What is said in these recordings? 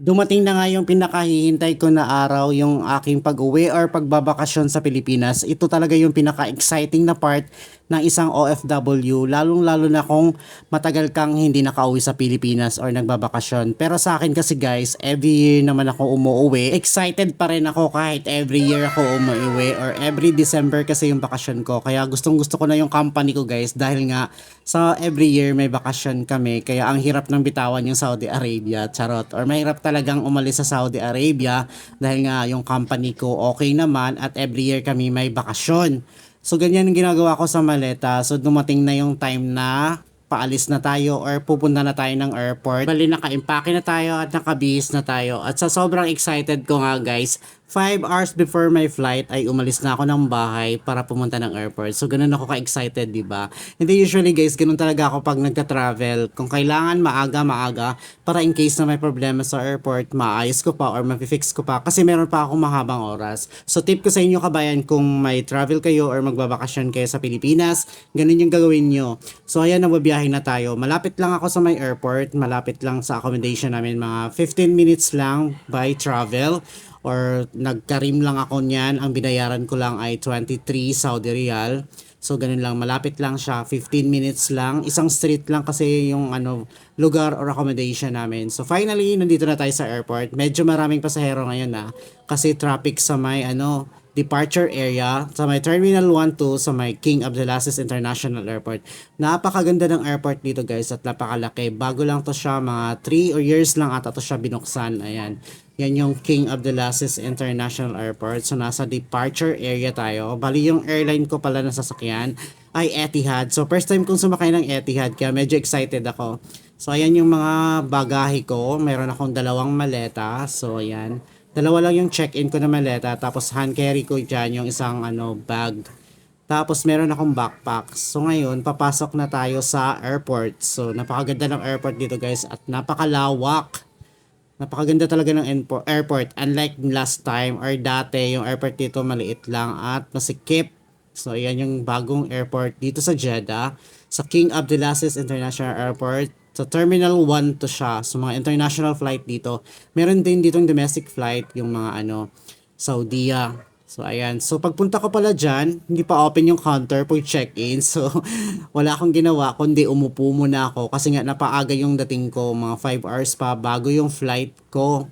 Dumating na nga yung pinakahihintay ko na araw, yung aking pag-uwi or pagbabakasyon sa Pilipinas. Ito talaga yung pinaka-exciting na part ng isang OFW, lalong-lalo na kung matagal kang hindi nakauwi sa Pilipinas or nagbabakasyon. Pero sa akin kasi guys, every year naman ako umuwi. Excited pa rin ako kahit every year ako umuwi or every December kasi yung bakasyon ko. Kaya gustong gusto ko na yung company ko guys dahil nga sa every year may bakasyon kami. Kaya ang hirap ng bitawan yung Saudi Arabia, charot. Or mahirap talagang umalis sa Saudi Arabia dahil nga yung company ko okay naman at every year kami may bakasyon. So ganyan yung ginagawa ko sa maleta. So dumating na yung time na paalis na tayo or pupunta na tayo ng airport. Bali naka-impake na tayo at nakabihis na tayo. At sa sobrang excited ko nga guys, 5 hours before my flight ay umalis na ako ng bahay para pumunta ng airport. So ganun ako ka-excited, 'di ba? Hindi usually guys, ganun talaga ako pag nagta-travel. Kung kailangan maaga, maaga para in case na may problema sa airport, maayos ko pa or mafi-fix ko pa kasi meron pa akong mahabang oras. So tip ko sa inyo kabayan kung may travel kayo or magbabakasyon kayo sa Pilipinas, ganun yung gagawin nyo. So ayan, nababiyahe na tayo. Malapit lang ako sa may airport, malapit lang sa accommodation namin, mga 15 minutes lang by travel or nagkarim lang ako niyan, ang binayaran ko lang ay 23 Saudi Riyal. So ganun lang, malapit lang siya, 15 minutes lang. Isang street lang kasi yung ano lugar or accommodation namin. So finally, nandito na tayo sa airport. Medyo maraming pasahero ngayon na kasi traffic sa may ano departure area sa may Terminal 1 to sa may King Abdulaziz International Airport. Napakaganda ng airport dito guys at napakalaki. Bago lang to siya, mga 3 or years lang ata to siya binuksan. Ayan. Yan yung King Abdulaziz International Airport. So nasa departure area tayo. Bali yung airline ko pala na sasakyan ay Etihad. So first time kong sumakay ng Etihad kaya medyo excited ako. So ayan yung mga bagahe ko. Meron akong dalawang maleta. So ayan. Dalawa lang yung check-in ko na maleta. Tapos hand carry ko dyan yung isang ano, bag. Tapos meron akong backpack. So ngayon, papasok na tayo sa airport. So napakaganda ng airport dito guys. At napakalawak. Napakaganda talaga ng airport. Unlike last time or dati, yung airport dito maliit lang at masikip. So yan yung bagong airport dito sa Jeddah. Sa King Abdulaziz International Airport. Sa Terminal 1 to siya. So mga international flight dito. Meron din ditong domestic flight, yung mga ano, Saudia. So ayan. So pagpunta ko pala dyan, hindi pa open yung counter for check-in. So wala akong ginawa kundi umupo muna ako kasi nga napaaga yung dating ko, mga 5 hours pa bago yung flight ko.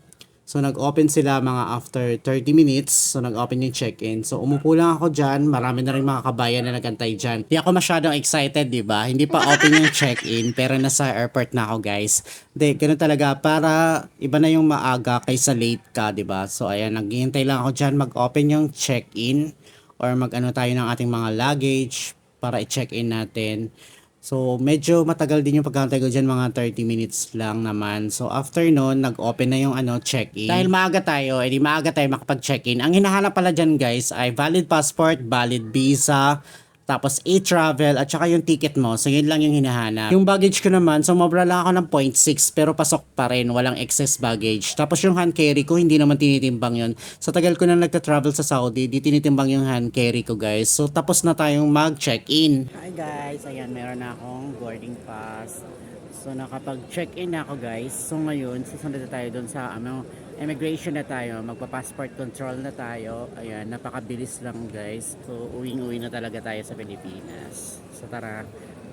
So nag-open sila mga after 30 minutes. So nag-open yung check-in. So umupo lang ako dyan. Marami na rin mga kabayan na nagantay dyan. Hindi ako masyadong excited, di ba? Hindi pa open yung check-in pero nasa airport na ako, guys. Hindi, ganun talaga. Para iba na yung maaga kaysa late ka, di ba? So ayan, naghihintay lang ako dyan mag-open yung check-in or mag-ano tayo ng ating mga luggage para i-check-in natin. So, medyo matagal din yung pagkantay ko dyan, mga 30 minutes lang naman. So, after nun, nag-open na yung ano, check-in. Dahil maaga tayo, edi maaga tayo makapag-check-in. Ang hinahanap pala dyan guys ay valid passport, valid visa, tapos e-travel at saka yung ticket mo. So yun lang yung hinahanap. Yung baggage ko naman, sumobra lang ako ng 0.6 pero pasok pa rin, walang excess baggage. Tapos yung hand carry ko, hindi naman tinitimbang yun. Sa tagal ko na nagka-travel sa Saudi, di tinitimbang yung hand carry ko guys. So tapos na tayong mag-check-in. Hi guys, ayan meron na akong boarding pass. So nakapag-check-in na ako guys. So ngayon, susunod tayo dun sa ano, immigration na tayo, magpa-passport control na tayo. Ayan, napakabilis lang guys. So, uwing-uwi na talaga tayo sa Pilipinas. So, tara.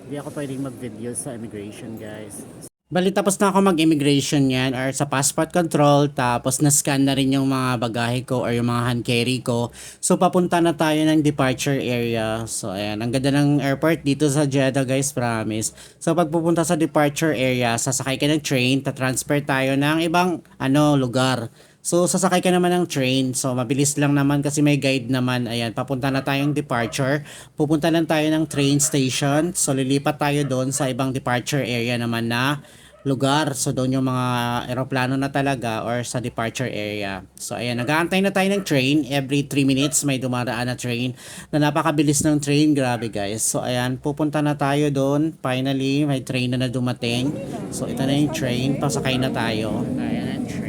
Hindi ako pwedeng mag-video sa immigration guys. Bali, tapos na ako mag-immigration yan or sa passport control. Tapos, na-scan na rin yung mga bagahe ko or yung mga hand carry ko. So, papunta na tayo ng departure area. So, ayan. Ang ganda ng airport dito sa Jeddah, guys. Promise. So, pag pupunta sa departure area, sasakay ka ng train. Ta-transfer tayo ng ibang, ano, lugar. So, sasakay ka naman ng train. So, mabilis lang naman kasi may guide naman. Ayan, papunta na tayong departure. Pupunta lang tayo ng train station. So, lilipat tayo doon sa ibang departure area naman na lugar. So, doon yung mga aeroplano na talaga or sa departure area. So, ayan, nag-aantay na tayo ng train. Every 3 minutes may dumaraan na train na napakabilis ng train. Grabe, guys. So, ayan, pupunta na tayo doon. Finally, may train na na dumating. So, ito na yung train. Pasakay na tayo. Ayan ang train.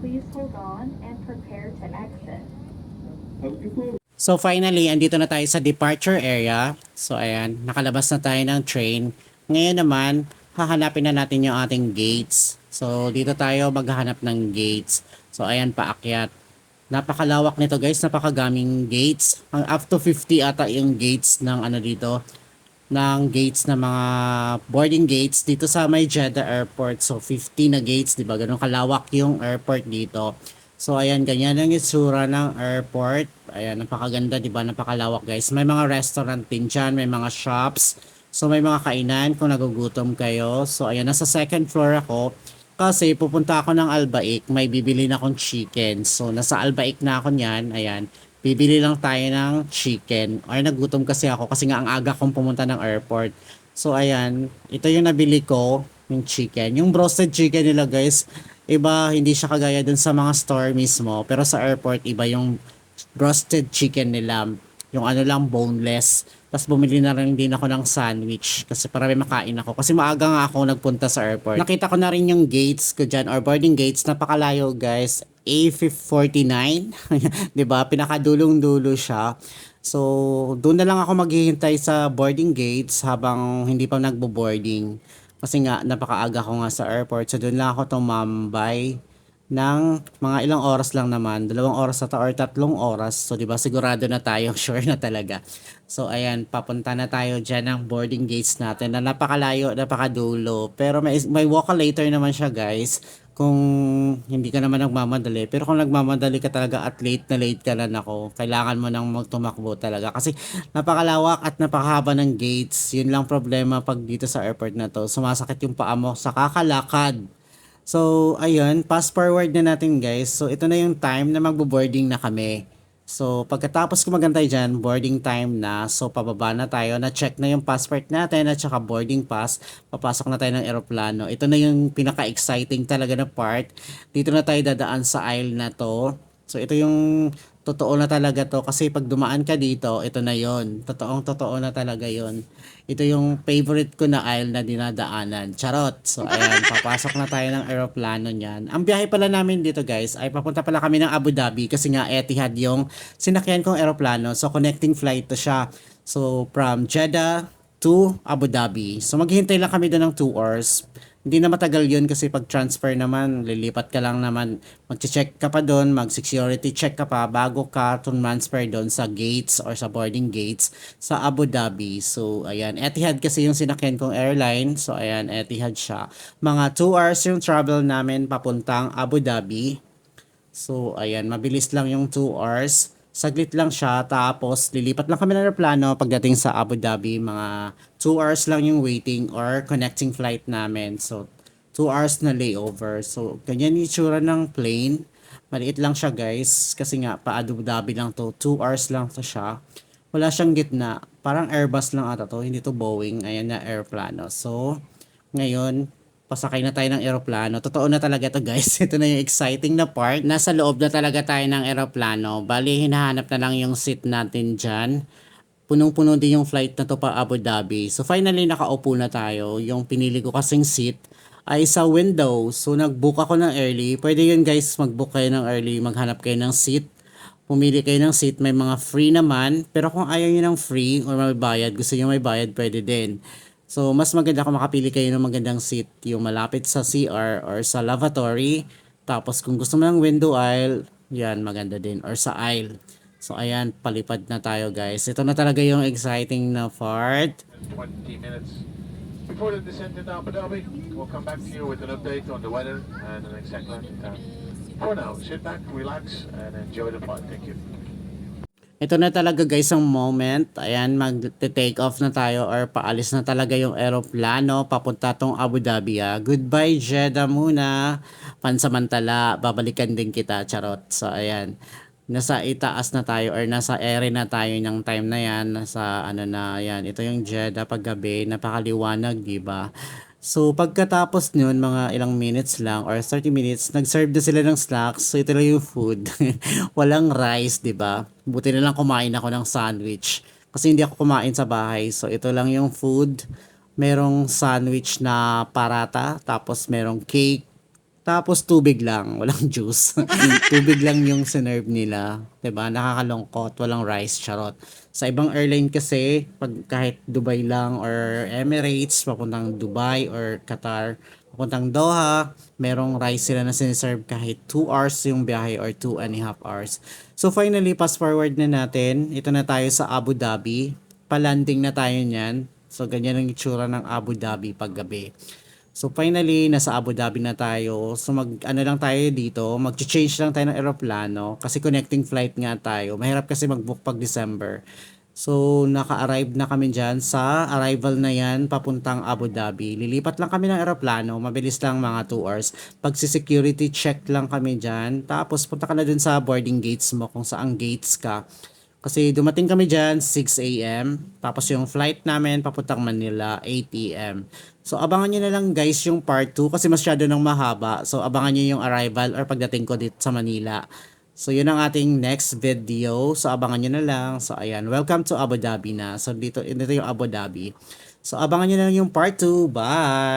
Please hold on and prepare to exit. So finally, andito na tayo sa departure area. So ayan, nakalabas na tayo ng train. Ngayon naman, hahanapin na natin yung ating gates. So dito tayo maghahanap ng gates. So ayan, paakyat. Napakalawak nito guys, napakagaming gates. Ang up to 50 ata yung gates ng ano dito ng gates na mga boarding gates dito sa may Jeddah Airport. So 50 na gates, 'di ba? Ganun kalawak yung airport dito. So ayan, ganyan ang itsura ng airport. Ayan, napakaganda, 'di ba? Napakalawak, guys. May mga restaurant din diyan, may mga shops. So may mga kainan kung nagugutom kayo. So ayan, nasa second floor ako. Kasi pupunta ako ng Albaik, may bibili na akong chicken. So nasa Albaik na ako niyan. Ayan, bibili lang tayo ng chicken. Or nagutom kasi ako kasi nga ang aga kong pumunta ng airport. So ayan, ito yung nabili ko, yung chicken. Yung roasted chicken nila guys, iba hindi siya kagaya dun sa mga store mismo. Pero sa airport, iba yung roasted chicken nila. Yung ano lang, boneless. Tapos bumili na rin din ako ng sandwich kasi para may makain ako. Kasi maaga nga ako nagpunta sa airport. Nakita ko na rin yung gates ko dyan or boarding gates. Napakalayo guys. A49. 'Di ba Pinakadulong-dulo siya. So, doon na lang ako maghihintay sa boarding gates habang hindi pa nagbo-boarding. Kasi nga, napakaaga ko nga sa airport. So, doon lang ako tumambay ng mga ilang oras lang naman. Dalawang oras ata or tatlong oras. So, di ba, sigurado na tayo. Sure na talaga. So, ayan, papunta na tayo dyan ng boarding gates natin na napakalayo, napakadulo. Pero may, may walk later naman siya, guys. Kung hindi ka naman nagmamadali. Pero kung nagmamadali ka talaga at late na late ka na nako, kailangan mo nang magtumakbo talaga. Kasi napakalawak at napakahaba ng gates. Yun lang problema pag dito sa airport na to. Sumasakit yung paa mo sa kakalakad. So, ayun, fast forward na natin guys. So, ito na yung time na magbo-boarding na kami. So, pagkatapos ko magantay dyan, boarding time na. So, pababa na tayo. Na-check na yung passport natin at saka boarding pass. Papasok na tayo ng eroplano. Ito na yung pinaka-exciting talaga na part. Dito na tayo dadaan sa aisle na to. So, ito yung totoo na talaga to. Kasi pag dumaan ka dito, ito na yon Totoong totoo na talaga yon Ito yung favorite ko na aisle na dinadaanan. Charot! So, ayan, papasok na tayo ng aeroplano niyan. Ang biyahe pala namin dito guys, ay papunta pala kami ng Abu Dhabi kasi nga Etihad yung sinakyan kong aeroplano. So, connecting flight to siya. So, from Jeddah to Abu Dhabi. So, maghihintay lang kami doon ng 2 hours. Hindi na matagal yun kasi pag transfer naman, lilipat ka lang naman, mag-check ka pa doon, mag-security check ka pa bago ka transfer doon sa gates or sa boarding gates sa Abu Dhabi. So, ayan. Etihad kasi yung sinakyan kong airline. So, ayan, Etihad siya. Mga 2 hours yung travel namin papuntang Abu Dhabi. So, ayan, mabilis lang yung 2 hours. Saglit lang siya, tapos lilipat lang kami ng aeroplano pagdating sa Abu Dhabi. Mga 2 hours lang yung waiting or connecting flight namin. So, 2 hours na layover. So, ganyan yung itsura ng plane. Maliit lang siya guys, kasi nga pa Abu Dhabi lang to. 2 hours lang to siya. Wala siyang gitna. Parang Airbus lang ata to, hindi to Boeing. Ayan na aeroplano. So, ngayon, pasakay na tayo ng eroplano. Totoo na talaga to guys. Ito na yung exciting na part. Nasa loob na talaga tayo ng eroplano. Bali, hinahanap na lang yung seat natin dyan. Punong-puno din yung flight na to pa Abu Dhabi. So finally, nakaupo na tayo. Yung pinili ko kasing seat ay sa window. So nag-book ako ng early. Pwede yun guys, mag-book kayo ng early. Maghanap kayo ng seat. Pumili kayo ng seat. May mga free naman. Pero kung ayaw nyo ng free or may bayad, gusto nyo may bayad, pwede din. So, mas maganda kung makapili kayo ng magandang seat, yung malapit sa CR or sa lavatory. Tapos, kung gusto mo ng window aisle, yan, maganda din. Or sa aisle. So, ayan, palipad na tayo, guys. Ito na talaga yung exciting na part. 20 minutes before the descent into Abu Dhabi. We'll come back to you with an update on the weather and next second in town. For now, sit back, relax, and enjoy the flight. Thank you. Ito na talaga guys ang moment. Ayan, mag-take off na tayo or paalis na talaga yung aeroplano papunta tong Abu Dhabi. Ah. Goodbye Jeddah muna. Pansamantala, babalikan din kita, charot. So ayan, nasa itaas na tayo or nasa ere na tayo ng time na yan. Nasa ano na yan. Ito yung Jeddah paggabi, napakaliwanag, di ba? So, pagkatapos nun, mga ilang minutes lang or 30 minutes, nag-serve na sila ng snacks. So, ito lang yung food. Walang rice, di ba? Buti na lang kumain ako ng sandwich. Kasi hindi ako kumain sa bahay. So, ito lang yung food. Merong sandwich na parata, tapos merong cake, Tapos tubig lang, walang juice. tubig lang yung sinerve nila. ba Nakakalungkot, walang rice, charot. Sa ibang airline kasi, pag kahit Dubai lang or Emirates, papuntang Dubai or Qatar, papuntang Doha, merong rice sila na siniserve kahit 2 hours yung biyahe or 2 and a half hours. So finally, fast forward na natin. Ito na tayo sa Abu Dhabi. Palanding na tayo niyan. So ganyan ang itsura ng Abu Dhabi paggabi. So finally, nasa Abu Dhabi na tayo. So mag ano lang tayo dito, mag-change lang tayo ng eroplano kasi connecting flight nga tayo. Mahirap kasi mag-book pag December. So naka-arrive na kami dyan sa arrival na yan papuntang Abu Dhabi. Lilipat lang kami ng eroplano, mabilis lang mga 2 hours. Pag si security check lang kami dyan, tapos punta ka na dun sa boarding gates mo kung saang gates ka. Kasi dumating kami dyan 6 a.m. Tapos yung flight namin papuntang Manila 8 a.m. So abangan nyo na lang guys yung part 2 kasi masyado nang mahaba. So abangan nyo yung arrival or pagdating ko dito sa Manila. So yun ang ating next video. So abangan nyo na lang. So ayan, welcome to Abu Dhabi na. So dito, dito yung Abu Dhabi. So abangan nyo na lang yung part 2. Bye!